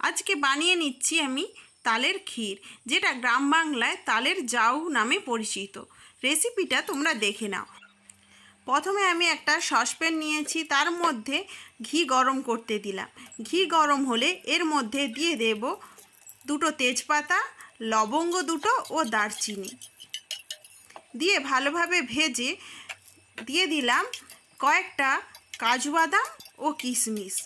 আজকে বানিয়ে নিচ্ছি আমি তালের ক্ষীর, যেটা গ্রাম বাংলায় তালের জাউ নামে পরিচিত। রেসিপিটা তোমরা দেখে নাও। প্রথমে আমি একটা সসপ্যান নিয়েছি, তার মধ্যে ঘি গরম করতে দিলাম। ঘি গরম হলে এর মধ্যে দিয়ে দেব দুটো তেজপাতা, লবঙ্গ দুটো ও দারচিনি। দিয়ে ভালোভাবে ভেজে দিয়ে দিলাম কয়েকটা কাজু বাদাম ও কিশমিশ।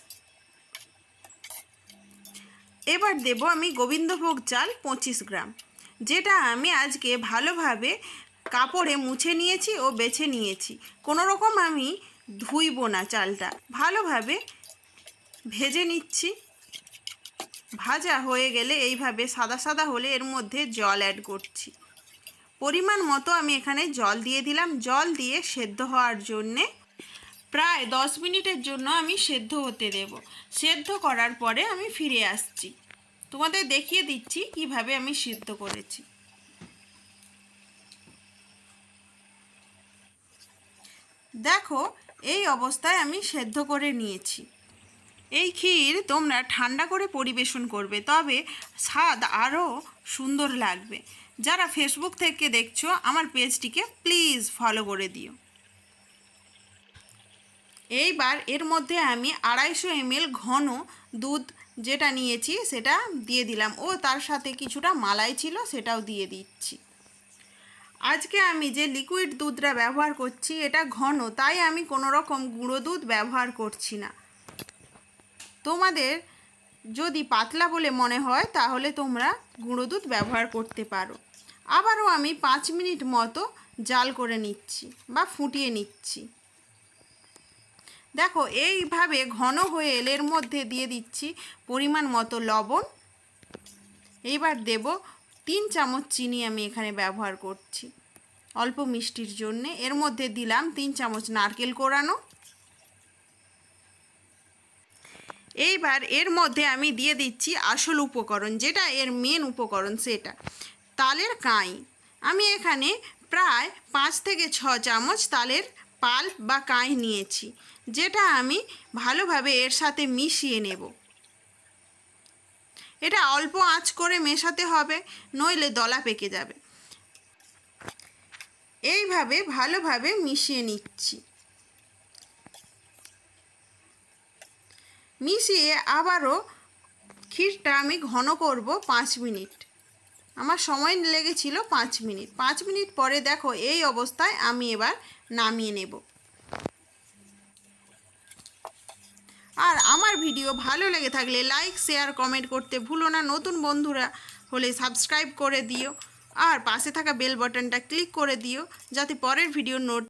এবার দেব আমি গোবিন্দভোগ চাল পঁচিশ গ্রাম, যেটা আমি আজকে ভালোভাবে কাপড়ে মুছে নিয়েছি ও বেছে নিয়েছি। কোনো রকম আমি ধুইব না চালটা, ভালোভাবে ভেজে নিচ্ছি। ভাজা হয়ে গেলে এইভাবে সাদা সাদা হলে এর মধ্যে জল অ্যাড করছি। পরিমাণ মতো আমি এখানে জল দিয়ে দিলাম। জল দিয়ে সেদ্ধ হওয়ার জন্যে প্রায় দশ মিনিটের জন্য আমি সেদ্ধ হতে দেব। সেদ্ধ করার পরে আমি ফিরে আসছি। তোমাদের দেখিয়ে দিচ্ছি কীভাবে আমি সিদ্ধ করেছি। দেখো, এই অবস্থায় আমি সেদ্ধ করে নিয়েছি। এই ক্ষীর তোমরা ঠান্ডা করে পরিবেশন করবে, তবে স্বাদ আরও সুন্দর লাগবে। যারা ফেসবুক থেকে দেখছ, আমার পেজটিকে প্লিজ ফলো করে দিও। এইবার এর মধ্যে আমি আড়াইশো এমএল ঘন দুধ যেটা নিয়েছি সেটা দিয়ে দিলাম। ও তার সাথে কিছুটা মালাই ছিল সেটাও দিয়ে দিচ্ছি। আজকে আমি যে লিকুইড দুধটা ব্যবহার করছি এটা ঘন, তাই আমি কোনো রকম গুঁড়ো দুধ ব্যবহার করছি না। তোমাদের যদি পাতলা বলে মনে হয় তাহলে তোমরা গুঁড়ো দুধ ব্যবহার করতে পারো। আবারও আমি পাঁচ মিনিট মতো জাল করে নিচ্ছি বা ফুটিয়ে নিচ্ছি। দেখো, এইভাবে ঘন হয়ে এলের মধ্যে দিয়ে দিচ্ছি পরিমাণ মতো লবণ। এইবার দেব তিন চামচ চিনি আমি এখানে ব্যবহার করছি। অল্প মিষ্টির জন্যে। এর মধ্যে দিলাম তিন চামচ নারকেল কোরানো। এইবার এর মধ্যে আমি দিয়ে দিচ্ছি আসল উপকরণ, যেটা এর মেন উপকরণ সেটা। তালের কাঁই। আমি এখানে প্রায় পাঁচ থেকে ছ চামচ তালের পাল্প বা কাঁই নিয়েছি, যেটা আমি ভালোভাবে এর সাথে মিশিয়ে নেব। এটা অল্প আঁচ করে মেশাতে হবে, নইলে দলা পেকে যাবে। এইভাবে ভালোভাবে মিশিয়ে নিচ্ছি। মিশিয়ে আবারও ক্ষীরটা আমি ঘন করব পাঁচ মিনিট। আমার সময় লেগেছিল পাঁচ মিনিট। পাঁচ মিনিট পরে দেখো এই অবস্থায় আমি এবার নামিয়ে নেব। আর আমার ভিডিও ভালো লেগে থাকলে লাইক, শেয়ার, কমেন্ট করতে ভুলো না। নতুন বন্ধুরা হলে সাবস্ক্রাইব করে দিও। আর পাশে থাকা বেল বাটনটা ক্লিক করে দিও, যাতে পরের ভিডিও নোট